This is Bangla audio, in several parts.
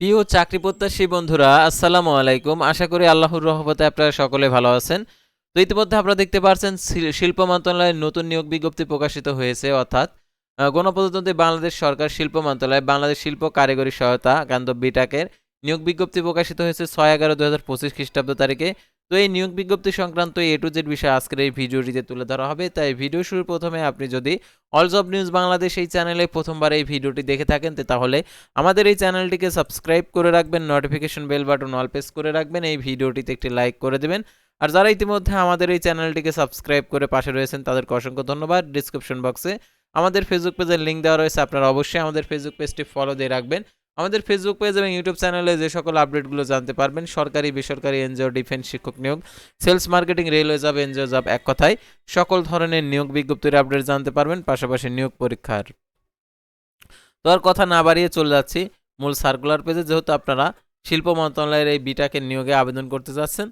প্রিয় চাকরি প্রত্যাশী বন্ধুরা, আসসালামু আলাইকুম। আশা করি আল্লাহর রহমতে আপনারা সকলে ভালো আছেন। তো ইতিমধ্যে আপনারা দেখতে পাচ্ছেন শিল্প মন্ত্রণালয়ের নতুন নিয়োগ বিজ্ঞপ্তি প্রকাশিত হয়েছে, অর্থাৎ গণপ্রজাতন্ত্রী বাংলাদেশ সরকার শিল্প মন্ত্রণালয়, বাংলাদেশ শিল্প কারিগরি সহায়তা গান্ধব বিটাকের নিয়োগ বিজ্ঞপ্তি প্রকাশিত হয়েছে ছয় এগারো দু হাজার পঁচিশ খ্রিস্টাব্দ তারিখে। তো এই নিয়োগ বিজ্ঞপ্তি সংক্রান্ত এ টু জেড বিষয় আজকের এই ভিডিওটিতে তুলে ধরা হবে। তাই ভিডিও শুরুর প্রথমে আপনি যদি অল জব নিউজ বাংলাদেশ এই চ্যানেলে প্রথমবার এই ভিডিওটি দেখে থাকেন তাহলে আমাদের এই চ্যানেলটিকে সাবস্ক্রাইব করে রাখবেন notification bell button all press করে রাখবেন, এই ভিডিওটিতে একটি লাইক করে দেবেন। আর যারা ইতিমধ্যে আমাদের এই চ্যানেলটিকে সাবস্ক্রাইব করে পাশে রয়েছেন, তাদেরকে অসংখ্য ধন্যবাদ। ডিসক্রিপশন বক্সে আমাদের ফেসবুক পেজের লিঙ্ক দেওয়া রয়েছে, আপনারা অবশ্যই আমাদের ফেসবুক পেজটি ফলো দিয়ে রাখবেন। আমাদের ফেসবুক পেজ এবং ইউটিউব চ্যানেলে যে সকল আপডেটগুলো জানতে পারবেন, সরকারি, বেসরকারি এনজিও ডিফেন্স শিক্ষক নিয়োগ sales marketing railway job NGO job এক কথায় সকল ধরনের নিয়োগ বিজ্ঞপ্তির আপডেট জানতে পারবেন, পাশাপাশি নিয়োগ পরীক্ষার। তো আর কথা না বাড়িয়ে চলে যাচ্ছি মূল সার্কুলার পেজে যেহেতু আপনারা শিল্প মন্ত্রণালয়ের এই বিটাকে নিয়োগে আবেদন করতে যাচ্ছেন,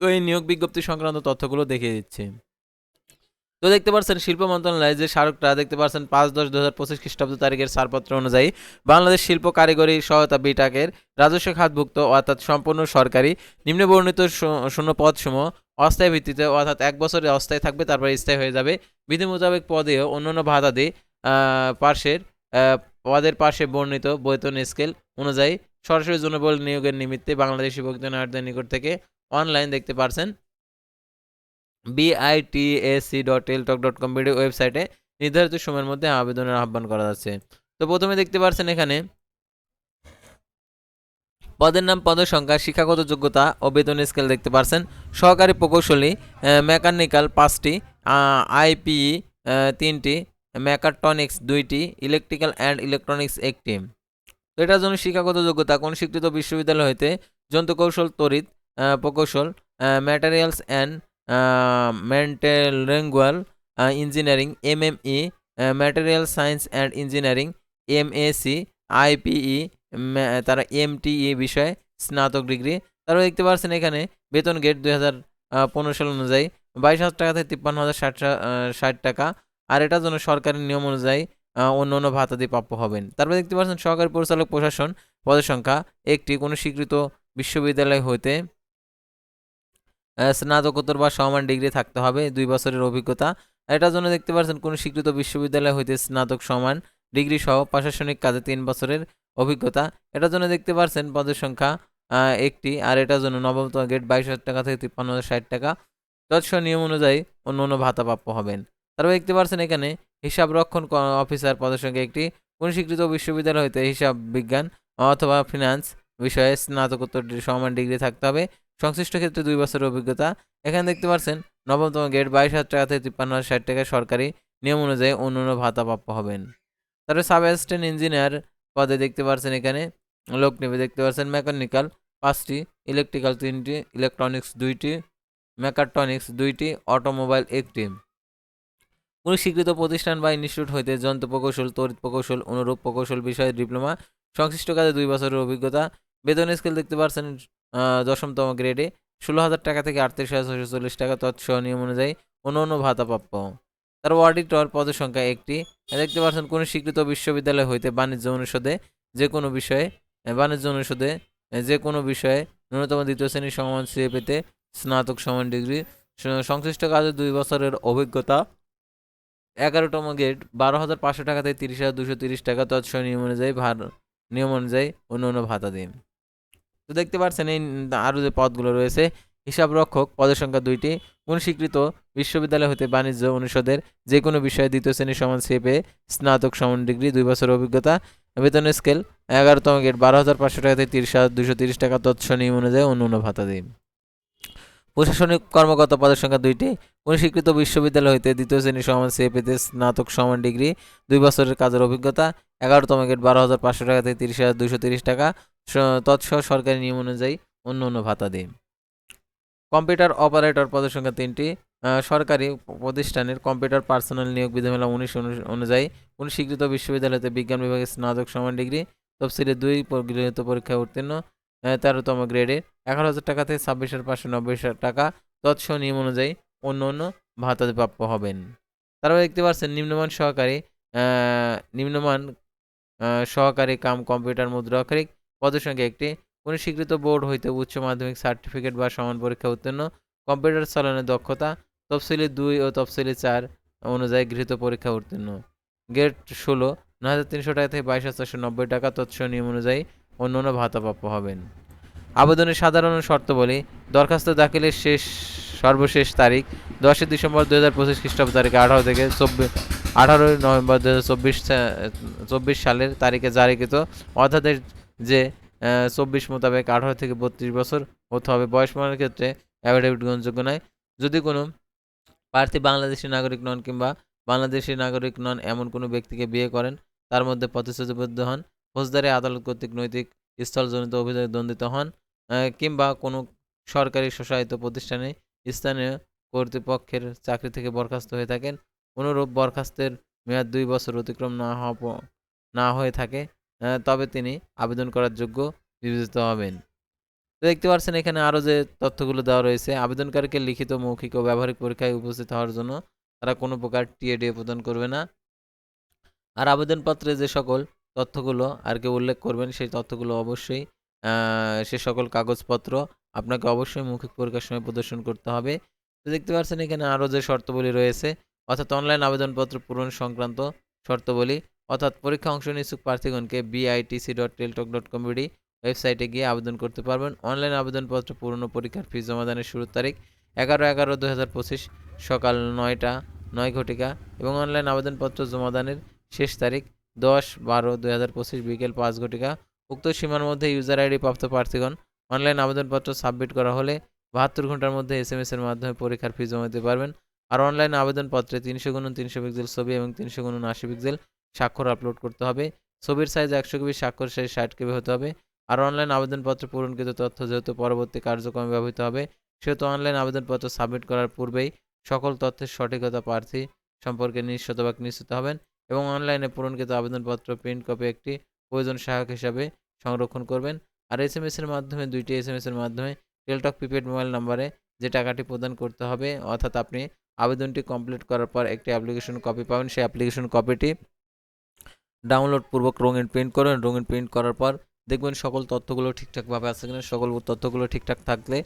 তো এই নিয়োগ বিজ্ঞপ্তি সংক্রান্ত তথ্যগুলো দেখিয়ে দিচ্ছি। তো দেখতে পাচ্ছেন শিল্প মন্ত্রণালয় যে স্মারকটা, দেখতে পাচ্ছেন পাঁচ দশ দু হাজার পঁচিশ খ্রিস্টাব্দ তারিখের ছাড়পত্র অনুযায়ী বাংলাদেশ শিল্প কারিগরি সহায়তা বিটাকের রাজস্ব খাতভুক্ত অর্থাৎ সম্পূর্ণ সরকারি নিম্নবর্ণিত শূ- শূন্য পদসমূহ অস্থায়ী ভিত্তিতে অর্থাৎ এক বছরে অস্থায়ী থাকবে, তারপরে স্থায়ী হয়ে যাবে। বিধি মোতাবেক পদেও অন্যান্য ভাতাদি পার্শ্বের পদের পাশে বর্ণিত বেতন স্কেল অনুযায়ী সরাসরি জনবল নিয়োগের নিমিত্তে বাংলাদেশি ভোক্তাদের নিকট থেকে অনলাইন দেখতে পারছেন। BITSC dot Teletalk dot com video ওয়েবসাইটে নির্ধারিত সময়ের মধ্যে আবেদনের আহ্বান করা যাচ্ছে। তো প্রথমে দেখতে পারছেন এখানে পদের নাম পদের সংখ্যা শিক্ষাগত যোগ্যতা ও বেতন স্কেল দেখতে পারছেন। সহকারী প্রকৌশলী মেকানিক্যাল পাঁচটি আইপিই তিনটি মেকাট্রনিক্স দুইটি ইলেকট্রিক্যাল অ্যান্ড ইলেকট্রনিক্স একটি। তো এটার জন্য শিক্ষাগত যোগ্যতা কোন স্বীকৃত বিশ্ববিদ্যালয় হইতে যন্ত্রকৌশল আহ, প্রকৌশল materials and metallurgical engineering MME material science and engineering M MAC IPE তারা এম এমটিই বিষয়ে স্নাতক ডিগ্রি তারপর দেখতে পাচ্ছেন এখানে বেতন গেট দুই হাজার পনেরো সাল অনুযায়ী বাইশ হাজার টাকা থেকে তিপ্পান্ন হাজার ষাট ষাট টাকা। আর এটার জন্য সরকারি নিয়ম অনুযায়ী অন্য অন্য ভাতা দিয়ে প্রাপ্য হবেন। তারপর দেখতে পাচ্ছেন সহকারী পরিচালক প্রশাসন পদের সংখ্যা একটি। কোনো স্বীকৃত বিশ্ববিদ্যালয় আহ, স্নাতকোত্তর বা সমান ডিগ্রি থাকতে হবে, দুই বছরের অভিজ্ঞতা। এটার জন্য দেখতে পাচ্ছেন কোনো স্বীকৃত বিশ্ববিদ্যালয় হইতে স্নাতক, সমান ডিগ্রি সহ প্রশাসনিক কাজে তিন বছরের অভিজ্ঞতা। এটার জন্য দেখতে পাচ্ছেন পদের সংখ্যা একটি, আর এটার জন্য নবমতম গেট বাইশ হাজার টাকা থেকে তিপ্পান্ন হাজার ষাট টাকা। তৎসহ নিয়ম অনুযায়ী অন্য অন্য ভাতা প্রাপ্য হবেন। তারপর দেখতে পাচ্ছেন এখানে হিসাব রক্ষণ অফিসার পদের সংখ্যা একটি। কোন স্বীকৃত বিশ্ববিদ্যালয় হইতে হিসাব বিজ্ঞান অথবা ফিনান্স বিষয়ে স্নাতকোত্তর, সমান ডিগ্রি থাকতে হবে। সংশ্লিষ্ট ক্ষেত্রে দুই বছরের অভিজ্ঞতা। এখানে দেখতে পাচ্ছেন নবমতম গেট বাইশ হাজার টাকা থেকে তিপ্পান্ন হাজার ষাট টাকা সরকারি নিয়ম অনুযায়ী অন্য অন্য ভাতা প্রাপ্য হবেন। তারপরে সাব অ্যাসিস্ট্যান্ট ইঞ্জিনিয়ার পদে দেখতে পাচ্ছেন এখানে, লোক নেবে দেখতে পাচ্ছেন মেকানিক্যাল পাঁচটি, ইলেকট্রিক্যাল তিনটি, ইলেকট্রনিক্স দুইটি, মেকাট্রনিক্স দুইটি, অটোমোবাইল একটি। কোনো স্বীকৃত প্রতিষ্ঠান বা ইনস্টিটিউট হইতে যন্ত্র প্রকৌশল, তড়িৎ প্রকৌশল, অনুরূপ প্রকৌশল বিষয়ে ডিপ্লোমা, সংশ্লিষ্ট কাজে দুই বছরের অভিজ্ঞতা। বেতন স্কেল দেখতে পাচ্ছেন দশমতম গ্রেডে ষোলো হাজার টাকা থেকে আটত্রিশ হাজার ছশো চল্লিশ টাকা তৎসহ নিয়ম অনুযায়ী অন্য অন্য ভাতা প্রাপ্য। তার অডিটর পদের সংখ্যা একটি। দেখতে পাচ্ছেন, কোনো স্বীকৃত বিশ্ববিদ্যালয় হইতে বাণিজ্য অনুষদে যে কোনো বিষয়ে বাণিজ্য অনুষদে যে কোনো বিষয়ে ন্যূনতম দ্বিতীয় শ্রেণির সমান সিএ পেতে স্নাতক সমান ডিগ্রি। সংশ্লিষ্ট কাজে দুই বছরের অভিজ্ঞতা, এগারোতম গেট বারো হাজার পাঁচশো টাকা থেকে তিরিশ হাজার দুশো তিরিশ টাকা তৎসহ নিয়ম অনুযায়ী ভার, নিয়ম অনুযায়ী অন্য অন্য ভাতা দিন। তো দেখতে পাচ্ছেন এই আরও যে পদগুলো রয়েছে হিসাব রক্ষক পদের সংখ্যা দুইটি কোন স্বীকৃত বিশ্ববিদ্যালয় হতে বাণিজ্য অনুষদের যে কোনো বিষয়ে দ্বিতীয় শ্রেণির সমান সেপে স্নাতক সমান ডিগ্রি, দুই বছর অভিজ্ঞতা, বেতন স্কেল এগারোতম গেট, বারো হাজার পাঁচশো টাকা থেকে তিরিশ হাজার দুশো তিরিশ টাকা তৎস নিয়ম অনুযায়ী অন্য অন্য ভাতা দিন। প্রশাসনিক কর্মকর্তা পদের সংখ্যা দুইটি কোন স্বীকৃত বিশ্ববিদ্যালয় হইতে দ্বিতীয় শ্রেণির সমান সিএপিতে স্নাতক সমান ডিগ্রি, দুই বছরের কাজের অভিজ্ঞতা, এগারোতম গেট, বারো হাজার পাঁচশো টাকা থেকে তিরিশ হাজার দুশো তিরিশ টাকা তৎসহ সরকারি নিয়ম অনুযায়ী অন্য অন্য ভাতা দেয়। কম্পিউটার অপারেটর পদের সংখ্যা তিনটি। সরকারি প্রতিষ্ঠানের কম্পিউটার পার্সোনাল নিয়োগ বিধিমালা উনিশ অনু- অনুযায়ী কোন স্বীকৃত বিশ্ববিদ্যালয়তে বিজ্ঞান বিভাগে স্নাতক সমান ডিগ্রি, তফসিলে দুই গৃহীত পরীক্ষায় উত্তীর্ণ তেরোতম গ্রেডে এগারো হাজার টাকা থেকে ছাব্বিশ হাজার পাঁচশো নব্বই হাজার টাকা তৎসহ নিয়ম অনুযায়ী অন্য অন্য ভাতা প্রাপ্য হবেন। তারপরে দেখতে পাচ্ছেন নিম্নমান সহকারী নিম্নমান সহকারী কাম কম্পিউটার মুদ্রাক্ষরিক পদের সংখ্যা একটি কোনো স্বীকৃত বোর্ড হইতে উচ্চ মাধ্যমিক সার্টিফিকেট বা সমান পরীক্ষা উত্তীর্ণ, কম্পিউটার চালানোর দক্ষতা, তফসিলি দুই ও তফসিলি চার অনুযায়ী গৃহীত পরীক্ষা উত্তীর্ণ। গেট ষোলো, নয় হাজার তিনশো টাকা থেকে বাইশ হাজার নব্বই টাকা তৎস নিয়ম অনুযায়ী অন্য অন্য ভাতাপ্রাপ্য হবেন। আবেদনের সাধারণ শর্তাবলী দরখাস্ত দাখিলের শেষ, সর্বশেষ তারিখ দশই ডিসেম্বর দু হাজার পঁচিশ খ্রিস্টাব্দ তারিখে আঠারো থেকে চব্বিশ আঠারোই নভেম্বর দু হাজার চব্বিশ চব্বিশ সালের তারিখে জারিকৃত অধ্যাদেশ যে চব্বিশ মোতাবেক আঠারো থেকে বত্রিশ বছর হতে হবে। বয়স প্রমাণের ক্ষেত্রে অ্যাফিডেভিট গ্রহণযোগ্য নয়। যদি কোনো প্রার্থী বাংলাদেশি নাগরিক নন কিংবা বাংলাদেশি নাগরিক নন, এমন কোনো ব্যক্তিকে বিয়ে করেন, তার মধ্যে প্রতিশ্রুতিবদ্ধ হন, ফৌজদারি আদালত কর্তৃক নৈতিক স্থলজনিত অভিযোগে দণ্ডিত হন কিংবা কোনো সরকারি স্বশাসিত প্রতিষ্ঠানে স্থানীয় কর্তৃপক্ষের চাকরি থেকে বরখাস্ত হয়ে থাকেন, অনুরূপ বরখাস্তের মেয়াদ দুই বছর অতিক্রম না হওয়া না হয়ে থাকে। তবে তিনি আবেদন করার যোগ্য বিবেচিত হবেন। তো দেখতে পাচ্ছেন এখানে আরও যে তথ্যগুলো দেওয়া রয়েছে, আবেদনকারীকে লিখিত, মৌখিক ও ব্যবহারিক পরীক্ষায় উপস্থিত হওয়ার জন্য তারা কোনো প্রকার টিএডিএ প্রদান করবে না। আর আবেদনপত্রে যে সকল তথ্যগুলো আর কি উল্লেখ করবেন, সেই তথ্যগুলো অবশ্যই সে সকল কাগজপত্র আপনাকে অবশ্যই মৌখিক পরীক্ষার সময় প্রদর্শন করতে হবে। তো দেখতে পাচ্ছেন এখানে আরও যে শর্তাবলী রয়েছে, অর্থাৎ অনলাইন আবেদনপত্র পূরণ সংক্রান্ত শর্তাবলী অর্থাৎ পরীক্ষা অংশ নিচ্ছুক প্রার্থীগণকে BITC dot teletalk dot com BD ওয়েবসাইটে গিয়ে আবেদন করতে পারবেন। অনলাইন আবেদনপত্র পূরণ পরীক্ষার ফি জমাদানের শুরুর তারিখ এগারো এগারো দু হাজার পঁচিশ সকাল নয়টা, নয় ঘটিকা এবং অনলাইন আবেদনপত্র জমাদানের শেষ তারিখ দশ বারো দুই হাজার পঁচিশ বিকেল পাঁচ ঘটিকা। উক্ত সীমার মধ্যে ইউজার আইডি প্রাপ্ত প্রার্থীগণ অনলাইন আবেদনপত্র সাবমিট করা হলে বাহাত্তর ঘণ্টার মধ্যে এস এম এর মাধ্যমে পরীক্ষার ফি জমা দিতে পারবেন। আর অনলাইন আবেদনপত্রে তিনশো গুণন তিনশো পিক্সেল ছবি এবং তিনশো গুণন আশি পিক্সেল স্বাক্ষর আপলোড করতে হবে। ছবির সাইজ একশো কেবি, স্বাক্ষর সাইজ ষাট কেবি হতে হবে। আর অনলাইন আবেদনপত্র পূরণকৃত তথ্য যেহেতু পরবর্তী কার্যক্রমে ব্যবহৃত হবে, সেহেতু অনলাইন আবেদনপত্র সাবমিট করার পূর্বেই সকল তথ্যের সঠিকতা প্রার্থী সম্পর্কে নিঃশতভাগ নিশ্চিত হবেন এবং অনলাইনে পূরণকৃত আবেদনপত্র প্রিন্ট কপি একটি প্রয়োজন সহায়ক হিসাবে সংরক্ষণ করবেন। আর এস এম এর মাধ্যমে, দুইটি এস এম এর মাধ্যমে টেলটক প্রিপেড মোবাইল নম্বরে যে টাকাটি প্রদান করতে হবে, অর্থাৎ আপনি আবেদনটি কমপ্লিট করার পর একটি অ্যাপ্লিকেশন কপি পাবেন। সেই অ্যাপ্লিকেশন কপিটি ডাউনলোড পূর্বক রঙিন প্রিন্ট করবেন রঙিন প্রিন্ট করার পর দেখবেন সকল তথ্যগুলো ঠিকঠাকভাবে আছে কিনা। সকল তথ্যগুলো ঠিকঠাক থাকলে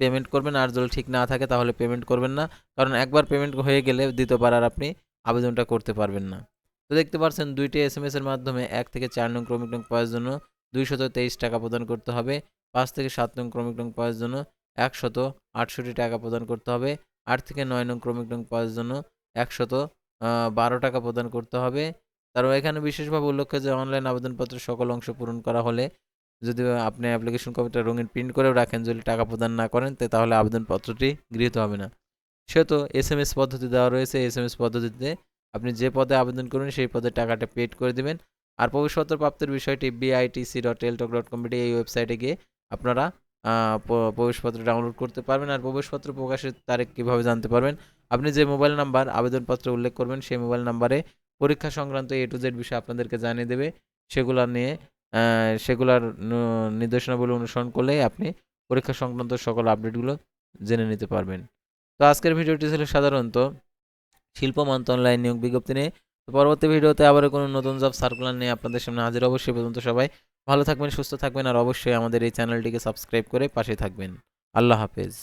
পেমেন্ট করবেন। আর যদি ঠিক না থাকে তাহলে পেমেন্ট করবেন না। কারণ একবার পেমেন্ট হয়ে গেলে দ্বিতীয়বার আর আপনি আবেদনটা করতে পারবেন না। তো দেখতে পাচ্ছেন দুইটি এস এম এর মাধ্যমে এক থেকে চার নং ক্রমিক নং পাওয়ার জন্য দুইশত তেইশ টাকা প্রদান করতে হবে। পাঁচ থেকে সাত নং ক্রমিক নং পাওয়ার জন্য একশত আটষট্টি টাকা প্রদান করতে হবে। আট থেকে নয় নং ক্রমিক নং পাওয়ার জন্য একশত বারো টাকা প্রদান করতে হবে। তারপর এখানে বিশেষভাবে উল্লেখ্য যে অনলাইন আবেদনপত্র সকল অংশ পূরণ করা হলে যদি আপনি অ্যাপ্লিকেশন কপিটা রঙিন প্রিন্ট করেও রাখেন, যদি টাকা প্রদান না করেন তাহলে আবেদনপত্রটি গৃহীত হবে না। সেহেতু এস এম এস পদ্ধতি দেওয়া রয়েছে। এস এম এস পদ্ধতিতে আপনি যে পদে আবেদন করুন সেই পদে টাকাটা পেড করে দিবেন। আর প্রবেশপত্র প্রাপ্তির বিষয়টি বিআইটিসি ডট টেলটক ডট কমিটি এই ওয়েবসাইটে গিয়ে আপনারা প্রবেশপত্র ডাউনলোড করতে পারবেন। আর প্রবেশপত্র প্রকাশের তারিখ কীভাবে জানতে পারবেন? আপনি যে মোবাইল নাম্বার আবেদনপত্র উল্লেখ করবেন, সেই মোবাইল নাম্বারে পরীক্ষা সংক্রান্ত এ টু জেড বিষয় আপনাদেরকে জানিয়ে দেবে। সেগুলো নিয়ে সেগুলার ন- নির্দেশনাবলী অনুসরণ করলেই আপনি পরীক্ষা সংক্রান্ত সকল আপডেটগুলো জেনে নিতে পারবেন। তো আজকের ভিডিওটি ছিল সাধারণত শিল্প মন্ত্রণালয় নিয়োগ বিজ্ঞপ্তি নিয়ে। তো পরবর্তী ভিডিওতে আবার কোনো নতুন জব সার্কুলার নিয়ে আপনাদের সামনে হাজির অবশ্যই পর্যন্ত সবাই ভালো থাকবেন, সুস্থ থাকবেন আর অবশ্যই আমাদের এই চ্যানেলটিকে সাবস্ক্রাইব করে পাশে থাকবেন। আল্লাহ হাফেজ।